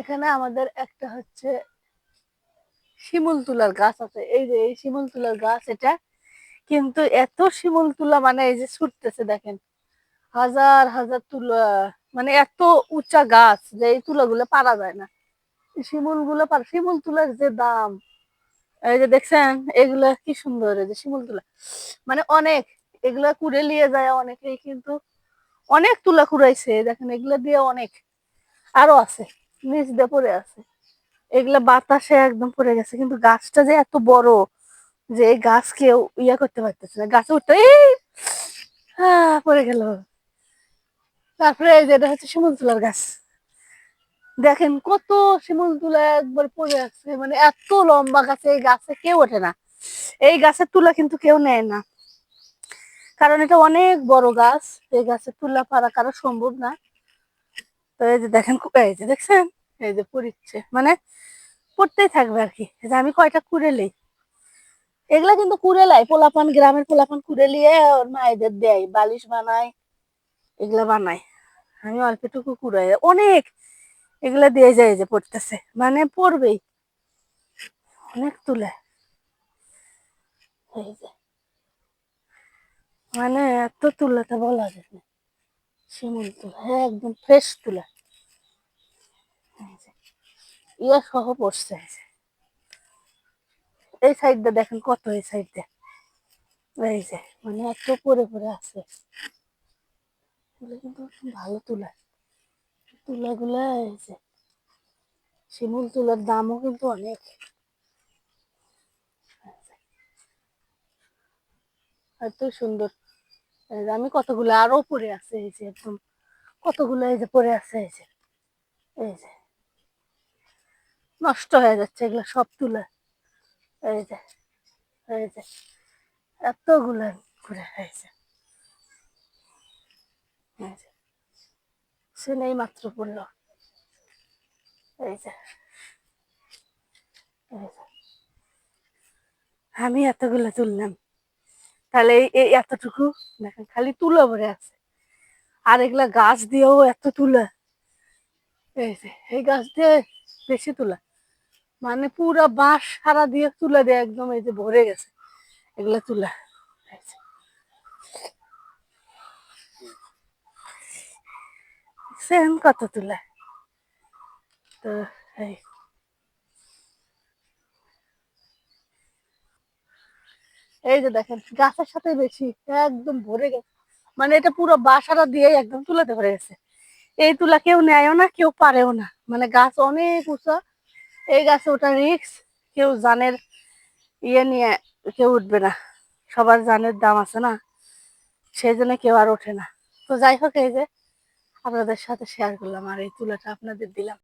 এখানে আমাদের একটা হচ্ছে শিমুল তুলার গাছ আছে। এই যে, এই শিমুল তুলার গাছ এটা কিন্তু এত শিমুল তুলা মানে এই যে ছুটতেছে দেখেন। হাজার হাজার তুলা মানে এত উঁচা গাছ যে এই তুলাগুলো পারা যায় না। শিমুলগুলো পার, শিমুল তুলার যে দাম, এই যে দেখছেন, এগুলা কি সুন্দর, এই যে শিমুল তুলা। মানে অনেক, এগুলা কুড়ে নিয়ে যায় অনেকেই কিন্তু অনেক তুলা কুড়াইছে। দেখেন, এগুলা দিয়ে অনেক আরও আছে। নিচ দিয়ে পড়ে আছে। এগুলা বাতাসে একদম পড়ে গেছে, কিন্তু গাছটা যে এত বড় যে এই গাছ কেউ ইয়া করতে পারতেছে না। গাছে উঠতে হ্যাঁ পড়ে গেল। তারপরে এই যে এটা হচ্ছে শিমুল তুলার গাছ। দেখেন কত শিমুল তুলা একবার পড়ে আছে মানে এত লম্বা গাছে এই গাছে কেউ ওঠে না। এই গাছের তুলা কিন্তু কেউ নেয় না। কারণ এটা অনেক বড় গাছ, এই গাছের তুলা পারা কারও সম্ভব না। তো এই যে দেখেন এই যে দেখছেন? এই যে পড়িচ্ছে। মানে পড়তেই থাকবে আর কি। যে আমি কয়টা কুড়ে লই। এগুলা কিন্তু কুড়ে লাই। পোলাপান, গ্রামের পোলাপান কুড়ে লিয়ে ওর মায়েদের দেয়। বালিশ বানায়, এগুলা বানায়। আমি অল্পটুকু কুড়াই। অনেক এগুলা দিয়ে যায় যে পড়তেছে। মানে পড়বেই। অনেক তুলে। মানে এত তুলাতে বলা যায় না। শিমুল তুলা। হ্যাঁ একদম ফ্রেশ তুলা। ইয়া সহ পড়ছে। এই সাইডটা দেখেন কত এই সাইডটা এই যে মানে এত পরে পরে আছে। কিন্তু ভালো তুলা। তুলাগুলা এই যে, শিমুল তুলার দামও কিন্তু অনেক। এত সুন্দর। আমি কতগুলো আরও পরে আছে এই যে একদম। কতগুলো এই যে পরে আছে এই যে। এই যে। নষ্ট হয়ে যাচ্ছে এগুলো সব তুলে। এই যে এই যে, এতগুলো ঘুরে হয়েছে। সে নেই মাত্র পড়ল। এই যে, আমি এতগুলো তুললাম। তাহলে এই- এই এতটুকু দেখেন, খালি তুলো ভরে আছে। আর এগুলা গাছ দিয়েও এত তুলা। এই যে, এই গাছ দিয়ে বেশি তুলা। মানে পুরা বাঁশ সারা দিয়ে তুলে দিয়ে একদম, এই যে ভরে গেছে। এগুলা তুলা। দেখছেন কত তুলা। তো, এই। এই যে দেখেন, গাছের সাথে বেশি, একদম ভরে গেছে। মানে এটা পুরো বাসাটা দিয়ে একদম তুলাতে ভরে গেছে। এই তুলা কেউ নেয়ও না, কেউ পারেও না। মানে গাছ অনেক উঁচা এই গাছে ওটা রিক্স কেউ জানের ইয়ে নিয়ে কেউ উঠবে না। সবার জানের দাম আছে না, সেই জন্য কেউ আর ওঠে না। তো যাই হোক, এই যে আপনাদের সাথে শেয়ার করলাম আর এই তুলাটা আপনাদের দিলাম।